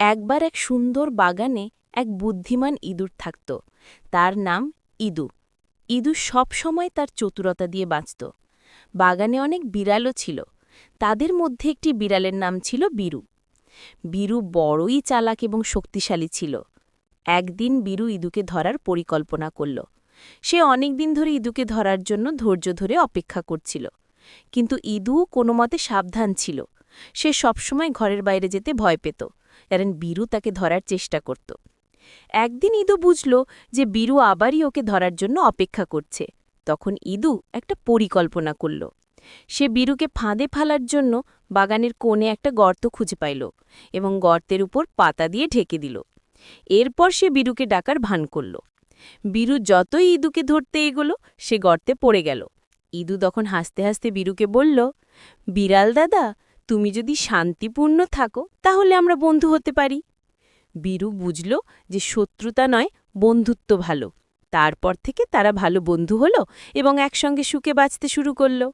একবার এক সুন্দর বাগানে এক বুদ্ধিমান ইঁদুর থাকত। তার নাম ইদু। ইদু সবসময় তার চতুরতা দিয়ে বাঁচত। বাগানে অনেক বিড়ালও ছিল। তাদের মধ্যে একটি বিড়ালের নাম ছিল বীরু। বীরু বড়ই চালাক এবং শক্তিশালী ছিল। একদিন বীরু ইদুকে ধরার পরিকল্পনা করল। সে অনেক দিন ধরে ইদুকে ধরার জন্য ধৈর্য ধরে অপেক্ষা করছিল। কিন্তু ইদু কোনো মতে সাবধান ছিল। সে সবসময় ঘরের বাইরে যেতে ভয় পেত। কারণ বীরু তাকে ধরার চেষ্টা করত। একদিন ইদু বুঝল যে বীরু আবারই ওকে ধরার জন্য অপেক্ষা করছে। তখন ইদু একটা পরিকল্পনা করল। সে বীরুকে ফাঁদে ফালার জন্য বাগানের কোণে একটা গর্ত খুঁজে পাইল এবং গর্তের উপর পাতা দিয়ে ঢেকে দিল। এরপর সে বীরুকে ডাকার ভান করল। বীরু যতই ইদুকে ধরতে এগোলো, সে গর্তে পড়ে গেল। ইদু তখন হাসতে হাসতে বীরুকে বলল, বিড়াল দাদা তুমি যদি শান্তিপূর্ণ থাকো, তাহলে আমরা বন্ধু হতে পারি। বীরু বুঝল যে শত্রুতা নয়, বন্ধুত্ব ভালো। তারপর থেকে তারা ভালো বন্ধু হলো এবং একসঙ্গে সুখে বাঁচতে শুরু করল।